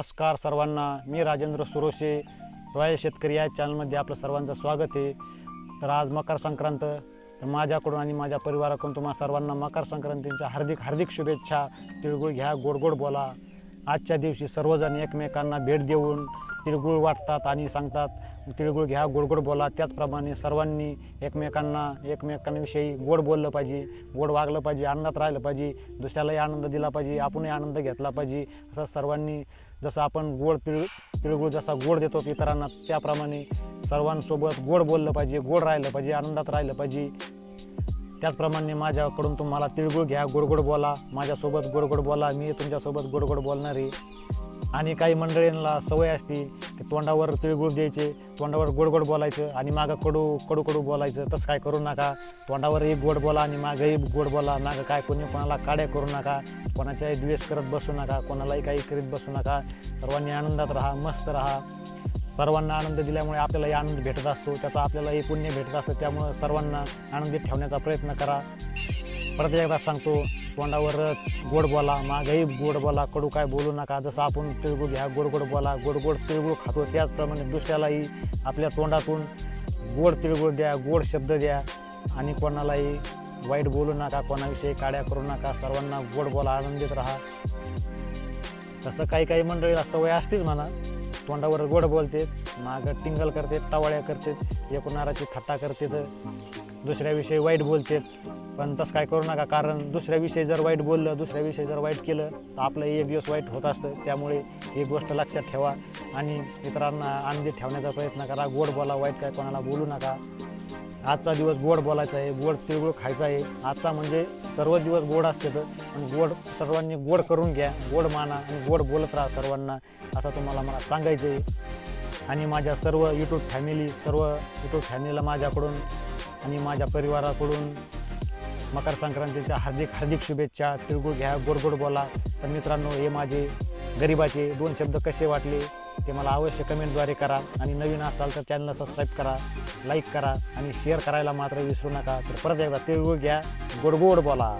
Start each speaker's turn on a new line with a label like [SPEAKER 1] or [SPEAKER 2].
[SPEAKER 1] नमस्कार सर्वांना. मी राजेंद्र सुरोशे. रॉयल शेतकरी या चॅनलमध्ये आपलं सर्वांचं स्वागत आहे. तर आज मकर संक्रांत. तर माझ्याकडून आणि माझ्या परिवाराकडून तुम्हा सर्वांना मकर संक्रांतीच्या हार्दिक हार्दिक शुभेच्छा. तिळगुळ घ्या गोड गोड बोला. आजच्या दिवशी सर्वजण एकमेकांना भेट देऊन तिळगुळ वाटतात आणि सांगतात तिळगुळ घ्या गोडगोड बोला. त्याचप्रमाणे सर्वांनी एकमेकांना एकमेकांविषयी गोड बोललं पाहिजे गोड वागलं पाहिजे आनंदात राहिलं पाहिजे दुसऱ्यालाही आनंद दिला पाहिजे आपणही आनंद घेतला पाहिजे असं सर्वांनी जसं आपण गोड तिळ तिळगुळ जसा गोड देतो इतरांना त्याप्रमाणे सर्वांसोबत गोड बोललं पाहिजे गोड राहिलं पाहिजे आनंदात राहिलं पाहिजे. त्याचप्रमाणे माझ्याकडून तुम्हाला तिळगुळ घ्या गोडगोड बोला. माझ्यासोबत गोडगोड गोड बोला मी तुमच्यासोबत गोडगोड बोलणार. आहे आणि काही मंडळींना सवय असते की तोंडावर तिळगुळ द्यायचे तोंडावर गोडगोड गोड बोलायचं आणि मागं कडू कडू कडू बोलायचं. तसं काय करू नका. तोंडावरही गोड बोला आणि मागंही गोड बोला. मागं काय कोणी कोणाला काड्या करू नका. कोणाच्याही द्वेष करत बसू नका. कोणालाही काही करीत बसू नका. सर्वांनी आनंदात राहा मस्त राहा. सर्वांना आनंद दिल्यामुळे आपल्यालाही आनंद भेटत असतो. त्याचा आपल्यालाही पुण्य भेटत असतं. त्यामुळं सर्वांना आनंदित ठेवण्याचा प्रयत्न करा. परत एकदा सांगतो तोंडावर गोड बोला मागही गोड बोला कडू काय बोलू नका. जसं आपण तिळगुळ घ्या गोड गोड बोला गोड गोड तिळगुळ खातो. त्याचप्रमाणे दुसऱ्यालाही आपल्या तोंडातून गोड तिळगुळ द्या गोड शब्द द्या. आणि कोणालाही वाईट बोलू नका कोणाविषयी काड्या करू नका. सर्वांना गोड बोला आनंदित राहा. तसं काही काही मंडळीला सवय असतेच म्हणा. तोंडावर गोड बोलते मागं टिंगल करते टवाळ्या करते एकूणाराची थट्टा करते तर दुसऱ्याविषयी वाईट बोलते पण तसं काय करू नका कारण दुसऱ्याविषयी जर वाईट बोललं दुसऱ्याविषयी जर वाईट केलं तर आपलं एक दिवस वाईट होत असतं. त्यामुळे ही गोष्ट लक्षात ठेवा. आणि इतरांना आनंदी ठेवण्याचा प्रयत्न करा गोड बोला वाईट काय कोणाला बोलू नका. आजचा दिवस गोड बोलायचा आहे गोड तिळगुळ खायचा आहे. आजचा म्हणजे सर्व दिवस गोड असते तर पण गोड सर्वांनी गोड करून घ्या गोड माना आणि गोड बोलत राहा सर्वांना असं तुम्हाला मला सांगायचं आहे. आणि माझ्या सर्व यूट्यूब फॅमिली सर्व यूट्यूब फॅमिलीला माझ्याकडून आणि माझ्या परिवाराकडून मकर संक्रांतीच्या हार्दिक हार्दिक शुभेच्छा. तिळगुळ घ्या गोड गोड बोला. तर मित्रांनो हे माझे गरिबाचे दोन शब्द कसे वाटले? ते मला अवश्य कमेंटद्वारे करा. आणि नवीन असाल तर चॅनलला सबस्क्राईब करा लाईक करा आणि शेअर करायला मात्र विसरू नका. तर परत एकदा ते घ्या. गोड गोड बोला.